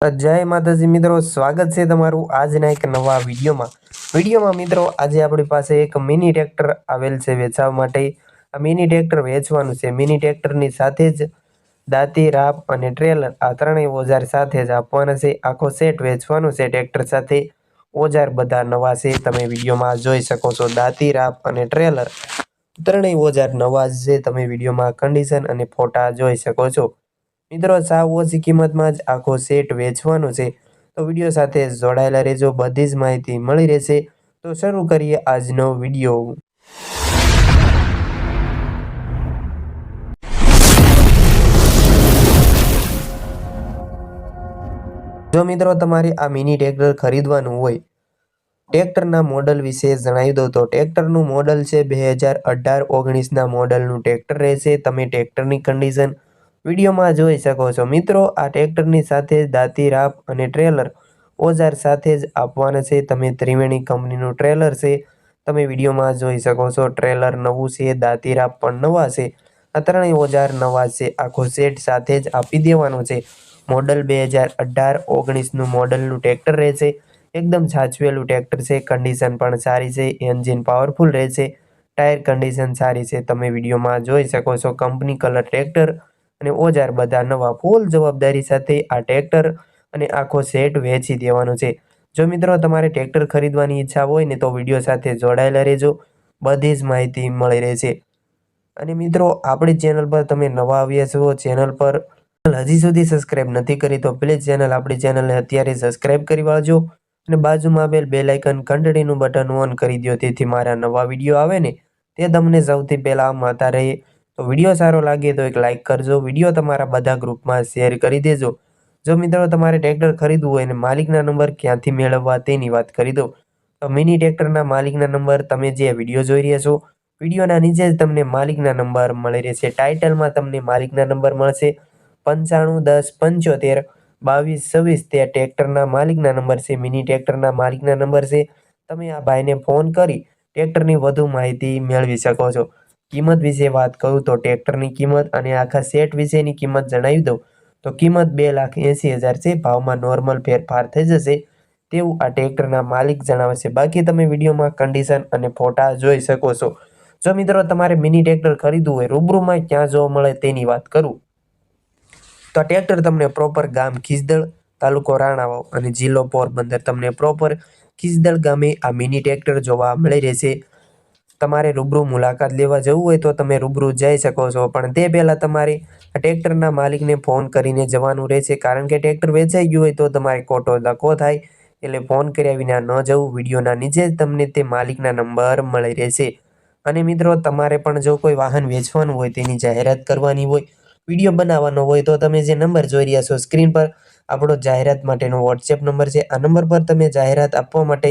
જય માતાજી મિત્રો, સ્વાગત છે તમારું આજના એક નવા વિડીયોમાં. વિડીયોમાં મિત્રો, આજે આપણી પાસે એક મિની ટ્રેક્ટર આવેલ છે વેચવા માટે. આ મિની ટ્રેક્ટર વેચવાનું છે. મિની ટ્રેક્ટરની સાથે જ દાંતી, રાપ અને ટ્રેલર આ ત્રણેય ઓજાર સાથે જ આપવાના છે. આખો સેટ વેચવાનો છે ટ્રેક્ટર સાથે. ઓજાર બધા નવા છે. તમે વિડીયોમાં જોઈ શકો છો દાંતી, રાપ અને ટ્રેલર. ત્રણેય ઓજાર નવા છે. તમે વિડીયોમાં કન્ડિશન અને ફોટા જોઈ શકો છો. મિત્રો, સાવ ઓછી કિંમતમાં જ આખો સેટ વેચવાનો છે. તો વીડિયો સાથે જોડાયેલા રહેજો. બધી જ માહિતી મળી રહેશે. તો શરૂ કરીએ આજનો વીડિયો. જો મિત્રો, તમારે આ મિની ટ્રેક્ટર ખરીદવાનું હોય, ટ્રેક્ટરના મોડલ વિશે જણાવી દઉં તો ટ્રેક્ટરનું મોડલ છે બે હજાર અઢાર ઓગણીસના મોડલનું ટ્રેક્ટર રહેશે. તમે ટ્રેક્ટરની કન્ડિશન વિડીયોમાં જોઈ શકો છો. મિત્રો, આ ટ્રેક્ટરની સાથે દાંતી રાપ અને ટ્રેલર ઓજાર સાથે જ આપવાના છે. તમે ત્રિવેણી કંપનીનું ટ્રેલર છે. તમે વિડીયોમાં જોઈ શકો છો. ટ્રેલર નવું છે, દાંતી રાપ પણ નવા છે. આ ત્રણેય ઓજાર નવા છે. આખો સેટ સાથે જ આપી દેવાનો છે. મોડલ બે હજાર અઢાર ઓગણીસનું મોડલનું ટ્રેક્ટર રહેશે એકદમ સાચવેલું ટ્રેક્ટર છે. કન્ડિશન પણ સારી છે. એન્જિન પાવરફુલ રહેશે ટાયર કન્ડિશન સારી છે. તમે વિડીયોમાં જોઈ શકો છો. કંપની કલર ટ્રેક્ટર અને ઓજાર બધા નવા ફૂલ જવાબદારી સાથે આ ટ્રેક્ટર અને આખો સેટ વેચી દેવાનો છે. જો મિત્રો તમારે ટ્રેક્ટર ખરીદવાની ઈચ્છા હોય ને તો વીડિયો સાથે જોડાયેલા રહેજો. બધી જ માહિતી મળી રહેશે. અને મિત્રો, આપણી ચેનલ પર તમે નવા આવ્યા છો, ચેનલ પર હજી સુધી સબસ્ક્રાઈબ નથી કરી તો પ્લીઝ ચેનલ આપણી ચેનલને અત્યારે સબસ્ક્રાઈબ કરી વાળજો. અને બાજુમાં આવેલ બે લાઇકન ઘંટડીનું બટન ઓન કરી દો તેથી મારા નવા વીડિયો આવે ને તે તમને સૌથી પહેલાં મળતા રહે. તો વીડિયો સારો લાગે તો એક લાઇક કરજો. વીડિયો તમારા બધા ગ્રુપમાં શેર કરી દેજો. જો મિત્રો તમારે ટ્રેક્ટર ખરીદવું હોય અને માલિકના નંબર ક્યાંથી મેળવવા તેની વાત કરી દો તો મિની ટ્રેક્ટરના માલિકના નંબર તમે જે વીડિયો જોઈ રહ્યા છો, વિડીયોના નીચે જ તમને માલિકના નંબર મળી રહેશે. ટાઇટલમાં તમને માલિકના નંબર મળશે. પંચાણું, દસ, પંચોતેર, બાવીસ, છવ્વીસ તે ટ્રેક્ટરના માલિકના નંબર છે. મિની ટ્રેક્ટરના માલિકના નંબર છે. તમે આ ભાઈને ફોન કરી ટ્રેક્ટરની વધુ માહિતી મેળવી શકો છો. કિંમત વિશે વાત કરું તો ટ્રેક્ટરની કિંમત અને આખા સેટ વિશેની કિંમત જણાવી દઉં. તો કિંમત બે લાખ એંસી હજાર છે, ભાવમાં નોર્મલ ફેરફાર થઈ જશે. તેવું આ ટ્રેક્ટરના માલિક જણાવે છે. બાકી તમે વિડીયોમાં કન્ડિશન અને ફોટા જોઈ શકો છો. જો મિત્રો તમારે મિની ટ્રેક્ટર ખરીદવું હોય, રૂબરૂમાં ક્યાં જોવા મળે તેની વાત કરું. તો આ ટ્રેક્ટર તમને પ્રોપર ગામ ખીસદળ તાલુકો રાણાવાવ અને જિલ્લો પોરબંદર તમને પ્રોપર ખીસદળ ગામે આ મિની ટ્રેક્ટર જોવા મળી રહેશે. તમારે રૂબરૂ મુલાકાત લેવા જવું હોય તો તમે રૂબરૂ જઈ શકો છો. પણ તે પહેલાં તમારે ટ્રેક્ટરના માલિકને ફોન કરીને જવાનું રહેશે. કારણ કે ટ્રેક્ટર વેચાઈ ગયું હોય તો તમારે ખોટો ધક્કો થાય. એટલે ફોન કર્યા વિના ન જવું. વિડીયોના નીચે તમને તે માલિકના નંબર મળી રહેશે. અને મિત્રો, તમારે પણ જો કોઈ વાહન વેચવાનું હોય તેની જાહેરાત કરવાની હોય, વીડિયો બનાવવાનો હોય તો તમે જે નંબર જોઈ રહ્યા છો સ્ક્રીન પર, આપણો જાહેરાત માટેનો વોટ્સએપ નંબર છે. આ નંબર પર તમે જાહેરાત આપવા માટે